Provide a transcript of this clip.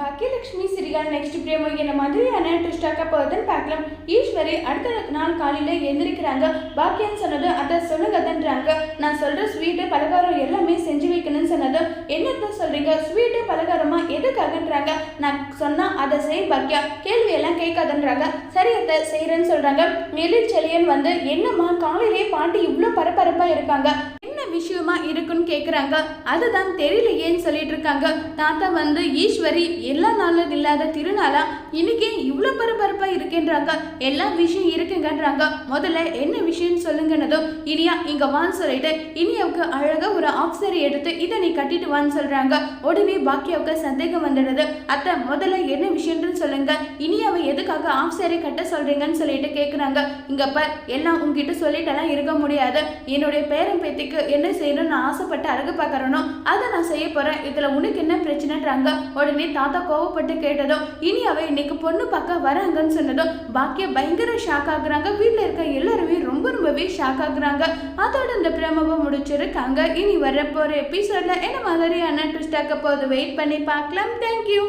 Baakiyalakshmi சிரிகால் next பிரேமோ என்ன மாதிரியான ட்விஸ்டாக்க போகுதுன்னு பார்க்கலாம். ஈஸ்வரி அடுத்த நாள் காலையில் எந்திரிக்கிறாங்க. பாக்கியன்னு சொன்னது அதை சொல்லுங்கதன்றாங்க நான் சொல்கிற ஸ்வீட்டு பலகாரம் எல்லாமே செஞ்சு வைக்கணும்னு சொன்னது. என்னத்த சொல்கிறீங்க ஸ்வீட்டு பலகாரமா? எதுக்காகன்றாங்க? நான் சொன்னால் அதை செய் பாக்கியா. கேள்வியெல்லாம் கேட்காதன்றாங்க. அதை செய்கிறேன்னு சொல்கிறாங்க எழிற்செழியன் வந்து என்னம்மா காலையிலே பாட்டி இவ்வளோ பரபரப்பாக இருக்காங்க. சுகமா இருக்குன்னு கேட்குறாங்க அதுதான் தெரியலையேன்னு சொல்லிட்டு இருக்காங்க தாத்தா வந்து ஈஸ்வரி எல்லா நாளும் இல்லாத திருநாளா? இன்னைக்கு இவ்வளோ பரபரப்பா இருக்கேன்றாங்க. எல்லா விஷயம் இருக்குங்கன்றாங்க. முதல்ல என்ன விஷயம்னு சொல்லுங்கன்னதும் இனியா இங்க வான்னு சொல்லிட்டு இனியாவுக்கு அழகா ஒரு ஆஃப் சாரி எடுத்து இதை நீ கட்டிட்டு வான்னு சொல்றாங்க. உடனே பாக்கியாவுக்கு சந்தேகம் வந்துடுது. அத்தை முதல்ல என்ன விஷயம்னு சொல்லுங்க. இனியாவை எதுக்காக ஆஃப் சாரி கட்ட சொல்றீங்கன்னு சொல்லிட்டு கேட்குறாங்க இங்க பார் எல்லாம் உங்ககிட்ட சொல்லிட்டெல்லாம் இருக்க முடியாது. என்னுடைய பேரன் பேத்திக்கு என்ன செய்யணும்னு நான் ஆசைப்பட்டு அழகு பார்க்கறனோ அதை நான் செய்ய போறேன். இதுல உனக்கு என்ன பிரச்சனைன்றாங்க. உடனே தாத்தா கோவப்பட்டு கேட்டதும் இனி அவ இன்னைக்கு பொண்ணு பார்க்க வராங்கன்னு சொன்னதும் பாக்கிய பயங்கர ஷாக் ஆகுறாங்க. வீட்டில் இருக்க எல்லாருமே ரொம்ப ரொம்பவே ஷாக் ஆகுறாங்க. அதோட இந்த பிரமவை முடிச்சிருக்காங்க. இனி வர போற எபிசோட்ல என்ன மாதிரியான ட்விஸ்ட் ஆக்க போகுது? வெயிட் பண்ணி பார்க்கலாம். தேங்க்யூ